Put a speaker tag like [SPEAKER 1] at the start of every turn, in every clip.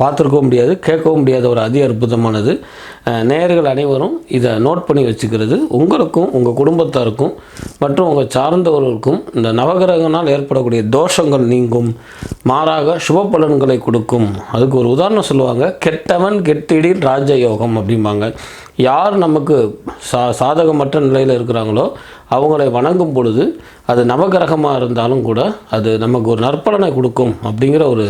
[SPEAKER 1] பார்த்துருக்கவும் முடியாது கேட்கவும் முடியாத ஒரு அதி அற்புதமானது. நேயர்கள் அனைவரும் இதை நோட் பண்ணி வச்சுக்கிறது. உங்களுக்கும் உங்கள் குடும்பத்தாருக்கும் மற்றும் உங்கள் சார்ந்தவர்களுக்கும் இந்த நவகிரகனால் ஏற்படக்கூடிய தோஷங்கள் நீங்கும். மாறாக சுப பலன்களை கொடுக்கும். அதுக்கு ஒரு உதாரணம் சொல்லுவாங்க கெட்டவன் கெட்டிடின் ராஜயோகம் அப்படிம்பாங்க. யார் நமக்கு சா சாதகமற்ற நிலையில் இருக்கிறாங்களோ அவங்களை வணங்கும் பொழுது அது நவகிரகமாக இருந்தாலும் கூட அது நமக்கு ஒரு நற்பலனை கொடுக்கும் அப்படிங்கிற ஒரு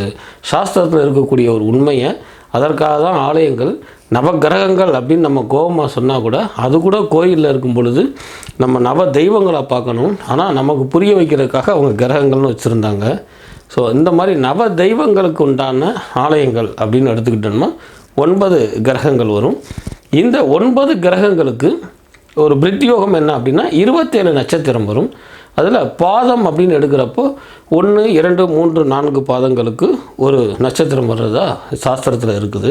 [SPEAKER 1] சாஸ்திரத்தில் இருக்கக்கூடிய ஒரு உண்மையை. அதற்காக தான் ஆலயங்கள் நவகிரகங்கள் அப்படின்னு நம்ம கோபமாக சொன்னால் கூட அது கூட கோயிலில் இருக்கும் பொழுது நம்ம நவ தெய்வங்களை பார்க்கணும். ஆனால் நமக்கு புரிய வைக்கிறதுக்காக அவங்க கிரகங்கள்னு வச்சுருந்தாங்க. ஸோ இந்த மாதிரி நவ தெய்வங்களுக்கு உண்டான ஆலயங்கள் அப்படின்னு எடுத்துக்கிட்டோம்னா ஒன்பது கிரகங்கள் வரும். இந்த ஒன்பது கிரகங்களுக்கு ஒரு பிரித்யோகம் என்ன அப்படின்னா இருபத்தேழு நட்சத்திரம் வரும். அதில் பாதம் அப்படின்னு எடுக்கிறப்போ ஒன்று இரண்டு மூன்று நான்கு பாதங்களுக்கு ஒரு நட்சத்திரம் வர்றதா சாஸ்திரத்தில் இருக்குது.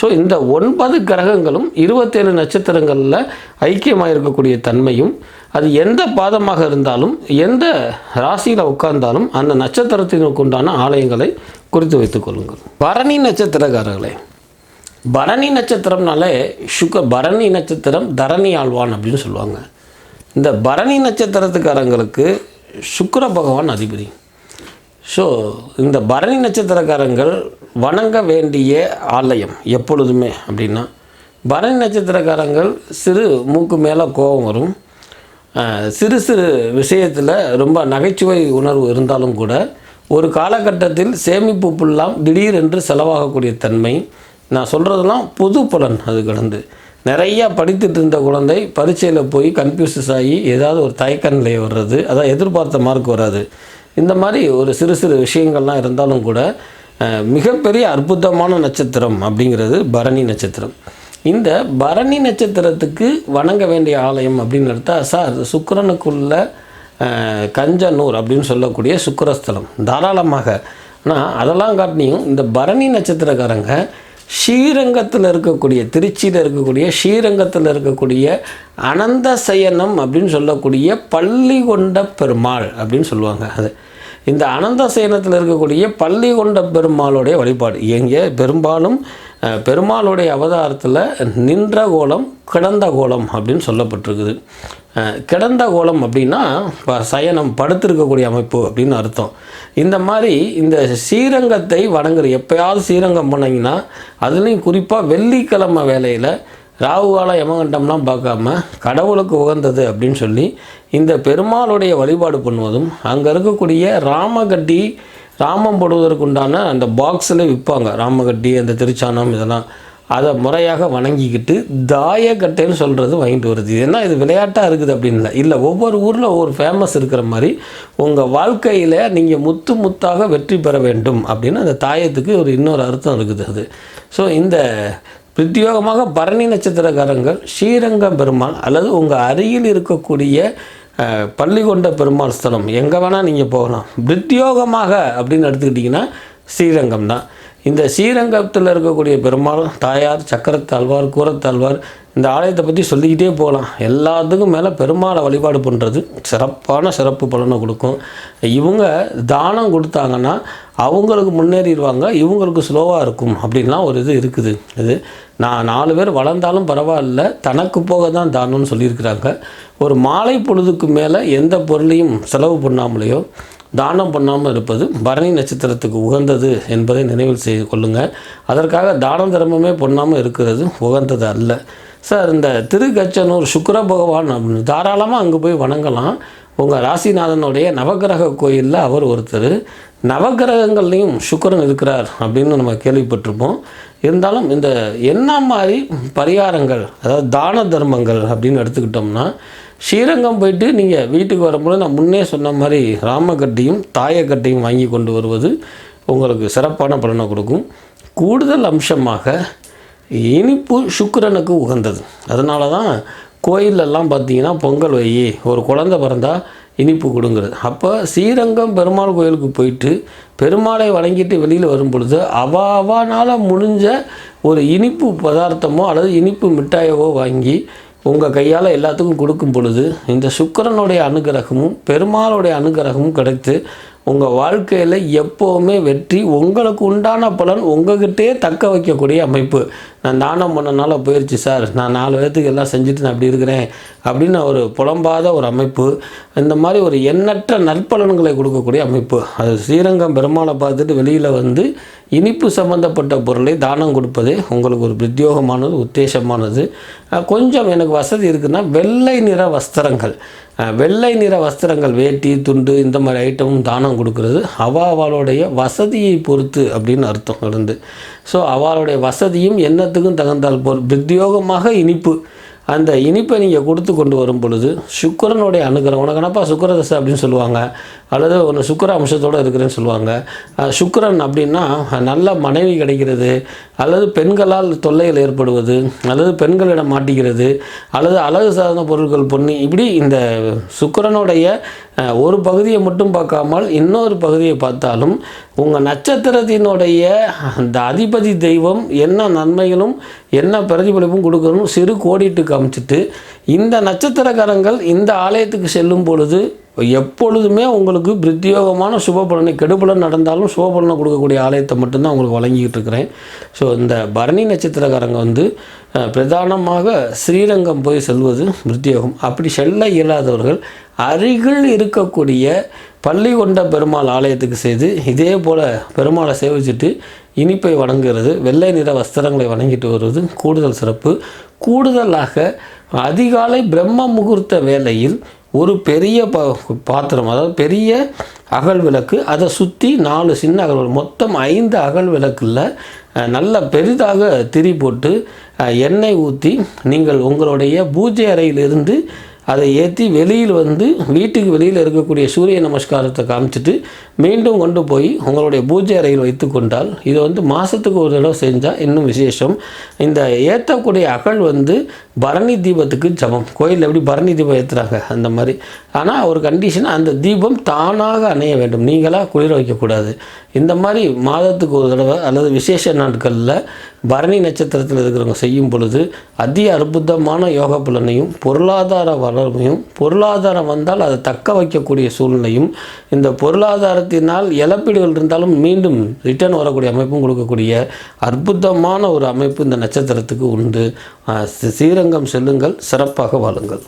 [SPEAKER 1] ஸோ இந்த ஒன்பது கிரகங்களும் இருபத்தேழு நட்சத்திரங்களில் ஐக்கியமாக இருக்கக்கூடிய தன்மையும் அது எந்த பாதமாக இருந்தாலும் எந்த ராசியில் உட்கார்ந்தாலும் அந்த நட்சத்திரத்தினுக்கு உண்டான ஆலயங்களை குறித்து வைத்துக் கொள்ளுங்கள். பரணி நட்சத்திரக்காரர்களே பரணி நட்சத்திரம்னாலே சுக பரணி நட்சத்திரம் தரணி ஆழ்வான் அப்படின்னு சொல்லுவாங்க. இந்த பரணி நட்சத்திரத்துக்காரங்களுக்கு சுக்கர பகவான் அதிபதி. ஸோ இந்த பரணி நட்சத்திரக்காரங்கள் வணங்க வேண்டிய ஆலயம் எப்பொழுதுமே அப்படின்னா பரணி நட்சத்திரக்காரங்கள் சிறு மூக்கு மேலே கோபம் வரும். சிறு சிறு விஷயத்தில் ரொம்ப நகைச்சுவை உணர்வு இருந்தாலும் கூட ஒரு காலகட்டத்தில் சேமிப்பு புல்லாம் திடீரென்று செலவாகக்கூடிய தன்மை நான் சொல்கிறதெல்லாம் புது பலன் அது கடந்து. நிறையா படித்துட்டு இருந்த குழந்தை பரீட்சையில் போய் கன்ஃபியூசஸ் ஆகி ஏதாவது ஒரு தயக்க நிலை வர்றது அதான் எதிர்பார்த்த மார்க் வராது. இந்த மாதிரி ஒரு சிறு சிறு விஷயங்கள்லாம் இருந்தாலும் கூட மிகப்பெரிய அற்புதமான நட்சத்திரம் அப்படிங்கிறது பரணி நட்சத்திரம். இந்த பரணி நட்சத்திரத்துக்கு வணங்க வேண்டிய ஆலயம் அப்படின்னு எடுத்தால் சார் சுக்கரனுக்குள்ள கஞ்சனூர் அப்படின்னு சொல்லக்கூடிய சுக்கரஸ்தலம். தாராளமாக. ஆனால் அதெல்லாம் காட்டினியும் இந்த பரணி நட்சத்திரக்காரங்க ஸ்ரீரங்கத்தில் இருக்கக்கூடிய திருச்சியில் இருக்கக்கூடிய ஸ்ரீரங்கத்தில் இருக்கக்கூடிய அனந்த சயனம் அப்படின்னு சொல்லக்கூடிய பள்ளி கொண்ட பெருமாள் அப்படின்னு சொல்லுவாங்க. அது இந்த அனந்த சயனத்தில் இருக்கக்கூடிய பள்ளி கொண்ட பெருமாளுடைய வழிபாடு. எங்கே? பெரும்பாலும் பெருமாளுடைய அவதாரத்தில் நின்ற கோலம் கிடந்த கோலம் அப்படின்னு சொல்லப்பட்டிருக்குது. கிடந்த கோலம் அப்படின்னா ப- சயனம் படுத்திருக்கக்கூடிய அமைப்பு அப்படின்னு அர்த்தம். இந்த மாதிரி இந்த ஸ்ரீரங்கத்தை வணங்குற எப்போயாவது ஸ்ரீரங்கம் போனீங்கன்னா அதுலேயும் குறிப்பாக வெள்ளிக்கிழமை வேலையில் ராகு காலம் யமகண்டம்லாம் பார்க்காம கடவுளுக்கு உகந்தது அப்படின்னு சொல்லி இந்த பெருமாளுடைய வழிபாடு பண்ணுவதும் அங்கே இருக்கக்கூடிய ராமகட்டி ராமம் போடுவதற்குண்டான அந்த பாக்ஸில் விற்பாங்க. ராமகட்டி அந்த திருச்சானம் இதெல்லாம். அதை முறையாக வணங்கிக்கிட்டு தாயக்கட்டைன்னு சொல்கிறது வாங்கிட்டு வருது. ஏன்னா இது விளையாட்டாக இருக்குது அப்படின்னு இல்லை. இல்லை ஒவ்வொரு ஊரில் ஒவ்வொரு ஃபேமஸ் இருக்கிற மாதிரி உங்கள் வாழ்க்கையில் நீங்கள் முத்து முத்தாக வெற்றி பெற வேண்டும் அப்படின்னு அந்த தாயத்துக்கு ஒரு இன்னொரு அர்த்தம் இருக்குது அது. ஸோ இந்த பிரத்யோகமாக பரணி நட்சத்திரக்காரங்கள் ஸ்ரீரங்கம் பெருமாள் அல்லது உங்கள் அருகில் இருக்கக்கூடிய பள்ளி பள்ளிகொண்ட பெருமாள் ஸ்தலம். எங்கே வேணால் நீங்கள் போகலாம். பிரத்யோகமாக அப்படின்னு எடுத்துக்கிட்டிங்கன்னா ஸ்ரீரங்கம் தான். இந்த ஸ்ரீரங்கத்தில் இருக்கக்கூடிய பெருமாள் தாயார் சக்கரத்தாழ்வார் கூரத்தாழ்வார் இந்த ஆலயத்தை பற்றி சொல்லிக்கிட்டே போகலாம் எல்லாத்துக்கும் மேலே பெருமாளை வழிபாடு பண்ணுறது சிறப்பான சிறப்பு பலனை கொடுக்கும். இவங்க தானம் கொடுத்தாங்கன்னா அவங்களுக்கு முன்னேறிடுவாங்க இவங்களுக்கு ஸ்லோவாக இருக்கும் அப்படின்லாம் ஒரு இது இருக்குது. இது நான் நாலு பேர் வளர்ந்தாலும் பரவாயில்ல தனக்கு போக தான் தானம்னு சொல்லியிருக்கிறாங்க. ஒரு மாலை பொழுதுக்கு மேலே எந்த பொருளையும் செலவு பண்ணாமலேயோ தானம் பண்ணாமல் இருப்பது பரணி நட்சத்திரத்துக்கு உகந்தது என்பதை நினைவில் செய்து கொள்ளுங்கள் அதற்காக தானம் தர்மமே பண்ணாமல் இருக்கிறது உகந்தது அல்ல. சார் இந்த திருக்கச்சனூர் சுக்கர பகவான் அப்படின்னு தாராளமாக அங்கே போய் வணங்கலாம். உங்கள் ராசிநாதனுடைய நவக்கிரக கோயிலில் அவர் ஒருத்தர். நவகிரகங்கள்லேயும் சுக்கரன் இருக்கிறார் அப்படின்னு நம்ம கேள்விப்பட்டிருப்போம். இருந்தாலும் இந்த என்ன மாதிரி பரிகாரங்கள் அதாவது தான தர்மங்கள் அப்படின்னு எடுத்துக்கிட்டோம்னா ஸ்ரீரங்கம் போயிட்டு நீங்கள் வீட்டுக்கு வரும்போது நான் முன்னே சொன்ன மாதிரி ராமக்கட்டையும் தாயக்கட்டையும் வாங்கி கொண்டு வருவது உங்களுக்கு சிறப்பான பலனை கொடுக்கும். கூடுதல் அம்சமாக இனிப்பு சுக்கிரனுக்கு உகந்தது. அதனால தான் கோயிலெல்லாம் பார்த்தீங்கன்னா பொங்கல் வை ஒரு குழந்தை பிறந்தா இனிப்பு கொடுங்கிறது. அப்போ ஸ்ரீரங்கம் பெருமாள் கோயிலுக்கு போயிட்டு பெருமாளை வணங்கிட்டு வெளியில் வரும் பொழுது அவாவானால் அவனால் முடிஞ்ச ஒரு இனிப்பு பதார்த்தமோ அல்லது இனிப்பு மிட்டாயவோ வாங்கி உங்கள் கையால் எல்லாத்துக்கும் கொடுக்கும் பொழுது இந்த சுக்கரனுடைய அனுகிரகமும் பெருமாளுடைய அனுகிரகமும் கிடைத்து உங்கள் வாழ்க்கையில் எப்போவுமே வெற்றி உங்களுக்கு உண்டான பலன் உங்ககிட்டே தக்க வைக்கக்கூடிய அமைப்பு. நான் தானம் பண்ணனால போயிடுச்சு சார். நான் நாலு பேர்த்துக்கு எல்லாம் செஞ்சுட்டு நான் அப்படி இருக்கிறேன் அப்படின்னு ஒரு புலம்பாத ஒரு அமைப்பு. இந்த மாதிரி ஒரு எண்ணற்ற நற்பலன்களை கொடுக்கக்கூடிய அமைப்பு. அது ஸ்ரீரங்கம் பெருமாளை பார்த்துட்டு வெளியில் வந்து இனிப்பு சம்பந்தப்பட்ட பொருளை தானம் கொடுப்பதே உங்களுக்கு ஒரு பிரத்யோகமானது உத்தேசமானது. கொஞ்சம் எனக்கு வசதி இருக்குன்னா வெள்ளை நிற வஸ்திரங்கள். வெள்ளை நிற வஸ்திரங்கள் வேட்டி துண்டு இந்த மாதிரி ஐட்டமும் தானம் கொடுக்கறது. அவள் அவளுடைய வசதியை பொறுத்து அப்படின்னு அர்த்தம் இருந்து. ஸோ அவளுடைய வசதியும் எண்ணத்துக்கும் தகுந்தால் போல் பிரத்யோகமாக இனிப்பு. அந்த இனிப்பை நீங்கள் கொடுத்து கொண்டு வரும் பொழுது சுக்கரனுடைய அனுகிரகம் உனக்கு என்னப்பா சுக்கரதசை அப்படின்னு சொல்லுவாங்க அல்லது ஒன்று சுக்கர அம்சத்தோடு இருக்கிறேன்னு சொல்லுவாங்க. சுக்கரன் அப்படின்னா நல்ல மனைவி கிடைக்கிறது அல்லது பெண்களால் தொல்லைகள் ஏற்படுவது அல்லது பெண்களிடம் மாட்டிக்கிறது அல்லது அழகு சாதன பொருட்கள் பொண்ணி இப்படி இந்த சுக்கரனுடைய ஒரு பகுதியை மட்டும் பார்க்காமல் இன்னொரு பகுதியை பார்த்தாலும் உங்கள் நட்சத்திரத்தினுடைய அந்த அதிபதி தெய்வம் என்ன நன்மைகளும் என்ன பிரதிபலிப்பும் கொடுக்கணும் சிறு கோடிட்டு காமிச்சிட்டு இந்த நட்சத்திரக்காரங்கள் இந்த ஆலயத்துக்கு செல்லும் பொழுது எப்பொழுதுமே உங்களுக்கு பிரத்யோகமான சுபபலனை கெடுபலன் நடந்தாலும் சுபபலனை கொடுக்கக்கூடிய ஆலயத்தை மட்டும்தான் உங்களுக்கு வழங்கிக்கிட்டு இருக்கிறேன். ஸோ இந்த பரணி நட்சத்திரக்காரங்க வந்து பிரதானமாக ஸ்ரீரங்கம் போய் செல்வது பிரத்யோகம் அப்படி செல்ல இயலாதவர்கள் அருகில் இருக்கக்கூடிய பள்ளி கொண்ட பெருமாள் ஆலயத்துக்கு செய்து இதே போல் பெருமாளை சேவிச்சுட்டு இனிப்பை வணங்குறது வெள்ளை நிற வஸ்திரங்களை வணங்கிட்டு வருவது கூடுதல் சிறப்பு. கூடுதலாக அதிகாலை பிரம்ம முகூர்த்த வேளையில் ஒரு பெரிய ப பாத்திரம் அதாவது பெரிய அகல் விளக்கு அதை சுற்றி நாலு சின்ன அகல் விளக்கு மொத்தம் ஐந்து அகல் விளக்குல நல்ல பெரிதாக திரி போட்டு எண்ணெய் ஊற்றி நீங்கள் உங்களுடைய பூஜை அறையிலிருந்து அதை ஏற்றி வெளியில் வந்து வீட்டுக்கு வெளியில் இருக்கக்கூடிய சூரிய நமஸ்காரத்தை காமிச்சிட்டு மீண்டும் கொண்டு போய் உங்களுடைய பூஜை அறையில் வைத்து கொண்டால் இது வந்து மாதத்துக்கு ஒரு தடவை செஞ்சால் இன்னும் விசேஷம். இந்த ஏற்றக்கூடிய அகல் வந்து பரணி தீபத்துக்கு சமம் கோயிலில் எப்படி பரணி தீபம் ஏற்றுறாங்க அந்த மாதிரி. ஆனால் ஒரு கண்டிஷன் அந்த தீபம் தானாக அணைய வேண்டும். நீங்களாக குளிர வைக்கக்கூடாது. இந்த மாதிரி மாதத்துக்கு ஒரு தடவை அல்லது விசேஷ நாட்களில் பரணி நட்சத்திரத்தில் இருக்கிறவங்க செய்யும் பொழுது அதி அற்புதமான யோக பலனையும் பொருளாதார வளர்மையும் பொருளாதாரம் வந்தால் அதை தக்க வைக்கக்கூடிய சூழ்நிலையும் இந்த பொருளாதாரத்தினால் இழப்பீடுகள் இருந்தாலும் மீண்டும் ரிட்டர்ன் வரக்கூடிய அமைப்பும் கொடுக்கக்கூடிய அற்புதமான ஒரு அமைப்பு இந்த நட்சத்திரத்துக்கு உண்டு. ஸ்ரீரங்கம் செல்லுங்கள் சிறப்பாக வாழுங்கள்.